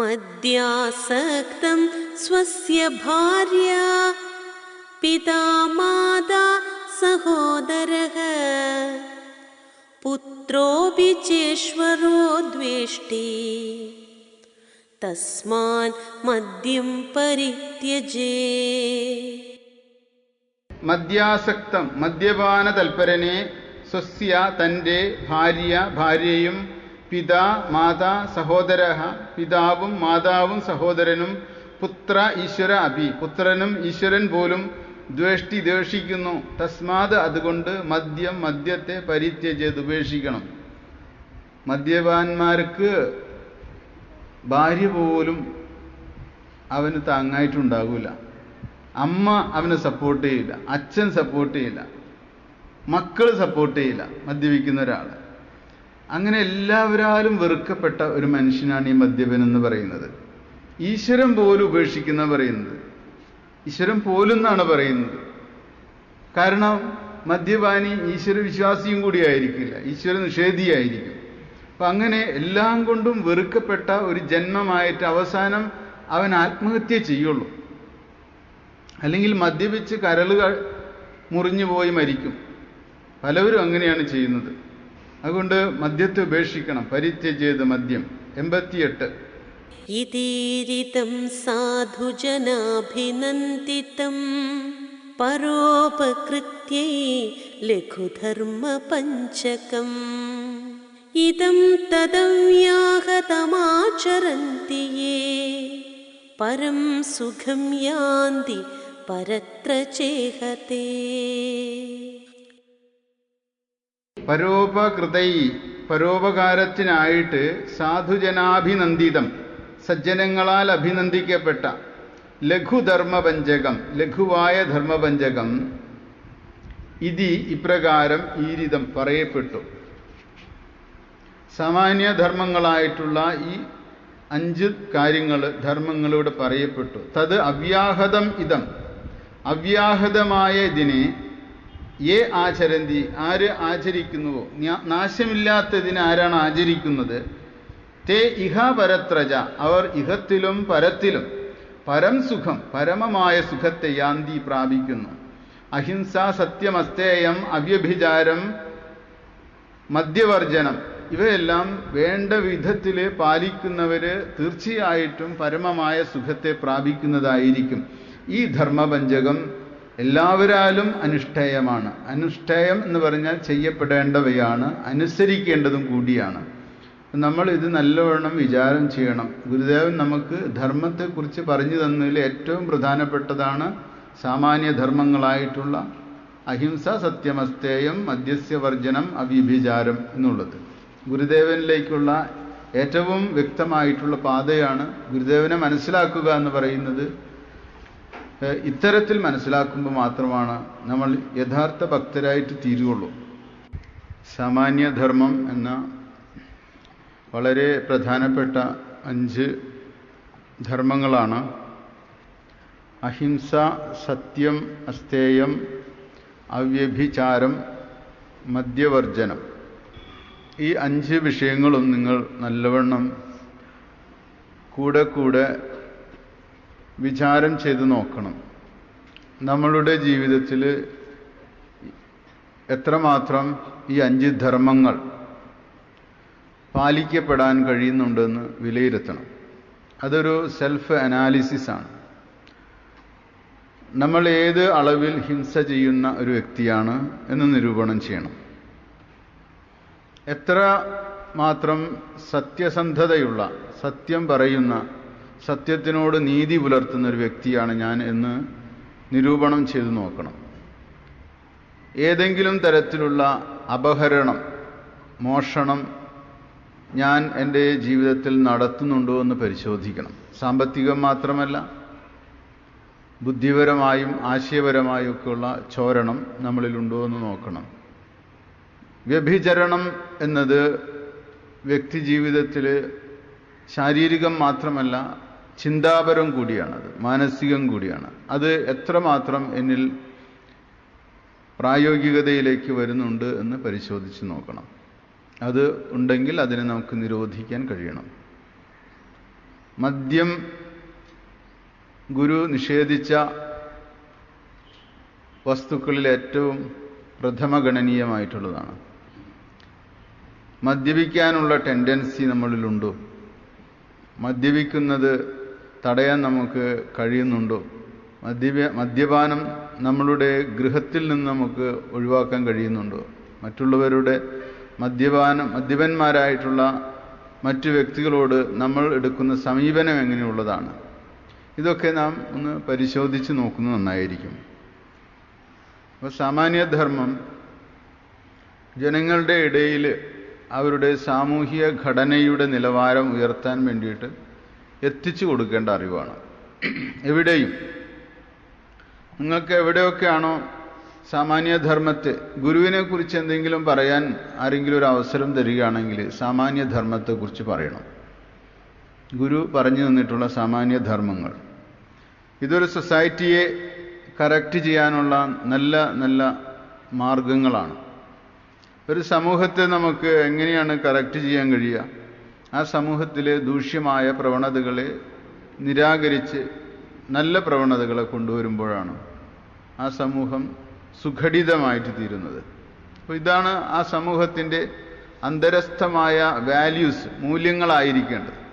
मद्यासक्तं स्वस्य भार्या पिता माता सहोदरः पुत्रोऽपि चेश्वरो द्वेष्टि तस्मान् मद्यं परित्यजे മദ്യാസക്തം മദ്യപാന തൽപരനെ സ്വസ്യ തൻ്റെ ഭാര്യ ഭാര്യയും പിതാ മാതാ സഹോദര പിതാവും മാതാവും സഹോദരനും പുത്ര ഈശ്വര അഭി. പുത്രനും ഈശ്വരൻ പോലും ദ്വേഷ്ടി ദ്വേഷിക്കുന്നു. തസ്മാത് അതുകൊണ്ട് മദ്യം മദ്യത്തെ പരിത്യജത് ഉപേക്ഷിക്കണം. മദ്യപാന്മാർക്ക് ഭാര്യ പോലും അവന് താങ്ങായിട്ടുണ്ടാകൂല. അമ്മ അവനെ സപ്പോർട്ട് ചെയ്യില്ല. അച്ഛൻ സപ്പോർട്ട് ചെയ്യില്ല. മക്കൾ സപ്പോർട്ട് ചെയ്യില്ല മദ്യപിക്കുന്ന ഒരാൾ അങ്ങനെ എല്ലാവരാലും വെറുക്കപ്പെട്ട ഒരു മനുഷ്യനാണ് ഈ മദ്യപൻ എന്ന് പറയുന്നത്. ഈശ്വരൻ പോലും ഉപേക്ഷിക്കുന്ന പറയുന്നത്. ഈശ്വരൻ പോലും എന്നാണ് പറയുന്നത്. കാരണം മദ്യപാനി ഈശ്വര വിശ്വാസിയും കൂടി ആയിരിക്കില്ല. ഈശ്വര നിഷേധിയായിരിക്കും. അപ്പൊ അങ്ങനെ എല്ലാം കൊണ്ടും വെറുക്കപ്പെട്ട ഒരു ജന്മമായിട്ട് അവസാനം അവൻ ആത്മഹത്യ ചെയ്യുള്ളൂ. അല്ലെങ്കിൽ മദ്യപിച്ച് കരളുകൾ മുറിഞ്ഞു പോയി മരിക്കും. പലവരും അങ്ങനെയാണ് ചെയ്യുന്നത്. അതുകൊണ്ട് മദ്യത്തെ ഉപേക്ഷിക്കണം. പരിത്യജേത് മദ്യം. എൺപത്തിയെട്ട്. ഇതീരിതം സാധുജനാഭിനന്ദിതം പരോപകൃത്യൈ ലഘുധർമ്മപഞ്ചകം. ഇതം തദവ്യാഹതമാചരന്തി പരം സുഖം യാന്തി പരത്ര ചേഹതേ. പരോപകൃതൈ പരോപകാരത്തിനായിട്ട് സാധുജനാഭിനന്ദിതം സജ്ജനങ്ങളാൽ അഭിനന്ദിക്കപ്പെട്ട ലഘുധർമ്മപഞ്ചകം ലഘുവായ ധർമ്മപഞ്ചകം. ഇതി ഇപ്രകാരം ഈരിതം പറയപ്പെട്ടു. സാമാന്യധർമ്മങ്ങളായിട്ടുള്ള ഈ അഞ്ച് കാര്യങ്ങൾ ധർമ്മങ്ങളോട് പറയപ്പെട്ടു. തത് അവ്യാഹതം ഇതം. അവ്യാഹതമായ ഇതിനെ ഏ ആചരന്തി ആര് ആചരിക്കുന്നുവോ? നാശമില്ലാത്തതിന് ആരാണ് ആചരിക്കുന്നത്? തേ ഇഹ പരത്രജ അവർ ഇഹത്തിലും പരത്തിലും പരം സുഖം പരമമായ സുഖത്തെ യാന്തി പ്രാപിക്കുന്നു. അഹിംസ സത്യമസ്തേയം അവ്യഭിചാരം മദ്യവർജനം ഇവയെല്ലാം വേണ്ട വിധത്തിൽ പാലിക്കുന്നവര് തീർച്ചയായിട്ടും പരമമായ സുഖത്തെ പ്രാപിക്കുന്നതായിരിക്കും. ഈ ധർമ്മപഞ്ചകം എല്ലാവരാലും അനുഷ്ഠേയമാണ്. അനുഷ്ഠേയം എന്ന് പറഞ്ഞാൽ ചെയ്യപ്പെടേണ്ടവയാണ് അനുസരിക്കേണ്ടതും കൂടിയാണ്. നമ്മൾ ഇത് നല്ലവണ്ണം വിചാരം ചെയ്യണം. ഗുരുദേവൻ നമുക്ക് ധർമ്മത്തെക്കുറിച്ച് പറഞ്ഞു തന്നതിൽ ഏറ്റവും പ്രധാനപ്പെട്ടതാണ് സാമാന്യ ധർമ്മങ്ങളായിട്ടുള്ള അഹിംസ സത്യമസ്തേയം മദ്യസ്യവർജനം അവ്യഭിചാരം എന്നുള്ളത്. ഗുരുദേവനിലേക്കുള്ള ഏറ്റവും വ്യക്തമായിട്ടുള്ള പാതയാണ് ഗുരുദേവനെ മനസ്സിലാക്കുക എന്ന് പറയുന്നത് ഇത്തരത്തിൽ മനസ്സിലാക്കുമ്പോൾ മാത്രമാണ് നമ്മൾ യഥാർത്ഥ ഭക്തരായിട്ട് തീരുകയുള്ളൂ. സാമാന്യധർമ്മം എന്ന വളരെ പ്രധാനപ്പെട്ട അഞ്ച് ധർമ്മങ്ങളാണ്. അഹിംസ സത്യം അസ്തേയം അവ്യഭിചാരം മദ്യവർജനം. ഈ അഞ്ച് വിഷയങ്ങളും നിങ്ങൾ നല്ലവണ്ണം കൂടെ കൂടെ വിചാരം ചെയ്ത് നോക്കണം. നമ്മളുടെ ജീവിതത്തിൽ എത്രമാത്രം ഈ അഞ്ച് ധർമ്മങ്ങൾ പാലിക്കപ്പെടാൻ കഴിയുന്നുണ്ടെന്ന് വിലയിരുത്തണം. അതൊരു സെൽഫ് അനാലിസിസ് ആണ്. നമ്മൾ ഏത് അളവിൽ ഹിംസ ചെയ്യുന്ന ഒരു വ്യക്തിയാണ് എന്ന് നിരൂപണം ചെയ്യണം. എത്ര മാത്രം സത്യസന്ധതയുള്ള സത്യം പറയുന്ന സത്യത്തിനോട് നീതി പുലർത്തുന്ന ഒരു വ്യക്തിയാണ് ഞാൻ എന്ന് നിരൂപണം ചെയ്തു നോക്കണം. ഏതെങ്കിലും തരത്തിലുള്ള അപഹരണം മോഷണം ഞാൻ എന്റെ ജീവിതത്തിൽ നടത്തുന്നുണ്ടോ എന്ന് പരിശോധിക്കണം. സാമ്പത്തികം മാത്രമല്ല ബുദ്ധിപരമായും ആശയപരമായും ഒക്കെയുള്ള ചോരണം നമ്മളിലുണ്ടോ എന്ന് നോക്കണം. വ്യഭിചരണം എന്നത് വ്യക്തി ജീവിതത്തിൽ ശാരീരികം മാത്രമല്ല ചിന്താപരം കൂടിയാണത് മാനസികം കൂടിയാണ്. അത് എത്രമാത്രം എന്നിൽ പ്രായോഗികതയിലേക്ക് വരുന്നുണ്ട് എന്ന് പരിശോധിച്ച് നോക്കണം. അത് ഉണ്ടെങ്കിൽ അതിനെ നമുക്ക് നിരോധിക്കാൻ കഴിയണം. മദ്യം ഗുരു നിഷേധിച്ച വസ്തുക്കളിൽ ഏറ്റവും പ്രഥമഗണനീയമായിട്ടുള്ളതാണ്. മദ്യപിക്കാനുള്ള ടെൻഡൻസി നമ്മളിലുണ്ടോ? മദ്യപിക്കുന്നത് തടയാൻ നമുക്ക് കഴിയുന്നുണ്ടോ? മദ്യപ മദ്യപാനം നമ്മളുടെ ഗൃഹത്തിൽ നിന്ന് നമുക്ക് ഒഴിവാക്കാൻ കഴിയുന്നുണ്ടോ? മറ്റുള്ളവരുടെ മദ്യപാനം മദ്യപന്മാരായിട്ടുള്ള മറ്റു വ്യക്തികളോട് നമ്മൾ എടുക്കുന്ന സമീപനം എങ്ങനെയുള്ളതാണ്? ഇതൊക്കെ നാം ഒന്ന് പരിശോധിച്ച് നോക്കുന്നത് നന്നായിരിക്കും. അപ്പോൾ സാമാന്യധർമ്മം ജനങ്ങളുടെ ഇടയിൽ അവരുടെ സാമൂഹിക ഘടനയുടെ നിലവാരം ഉയർത്താൻ വേണ്ടിയിട്ട് എത്തിച്ചു കൊടുക്കേണ്ട അറിവാണ്. എവിടെയും. നിങ്ങൾക്ക് എവിടെയൊക്കെയാണോ സാമാന്യധർമ്മത്തെ ഗുരുവിനെ കുറിച്ച് എന്തെങ്കിലും പറയാൻ ആരെങ്കിലും ഒരു അവസരം തരികയാണെങ്കിൽ സാമാന്യധർമ്മത്തെക്കുറിച്ച് പറയണം. ഗുരു പറഞ്ഞു തന്നിട്ടുള്ള സാമാന്യധർമ്മങ്ങൾ. ഇതൊരു സൊസൈറ്റിയെ കറക്റ്റ് ചെയ്യാനുള്ള നല്ല നല്ല മാർഗങ്ങളാണ് ഒരു സമൂഹത്തെ നമുക്ക് എങ്ങനെയാണ് കറക്റ്റ് ചെയ്യാൻ കഴിയുക? ആ സമൂഹത്തിലെ ദൂഷ്യമായ പ്രവണതകളെ നിരാകരിച്ച് നല്ല പ്രവണതകളെ കൊണ്ടുവരുമ്പോഴാണ് ആ സമൂഹം സുഘടിതമായിട്ട് തീരുന്നത്. അപ്പോൾ ഇതാണ് ആ സമൂഹത്തിന്റെ അന്തരസ്ഥമായ വാല്യൂസ് മൂല്യങ്ങളായിരിക്കേണ്ടത്.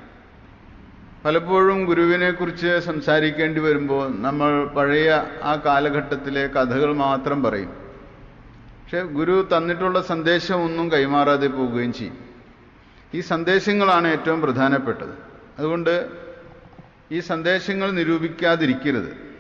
പലപ്പോഴും ഗുരുവിനെക്കുറിച്ച് സംസാരിക്കേണ്ടി വരുമ്പോൾ നമ്മൾ പഴയ ആ കാലഘട്ടത്തിലെ കഥകൾ മാത്രം പറയും. പക്ഷെ ഗുരു തന്നിട്ടുള്ള സന്ദേശം ഒന്നും കൈമാറാതെ പോവുകയും ചെയ്യും. ഈ സന്ദേശങ്ങളാണ് ഏറ്റവും പ്രധാനപ്പെട്ടത്. അതുകൊണ്ട് ഈ സന്ദേശങ്ങൾ നിരൂപിക്കാതിരിക്കരുത്.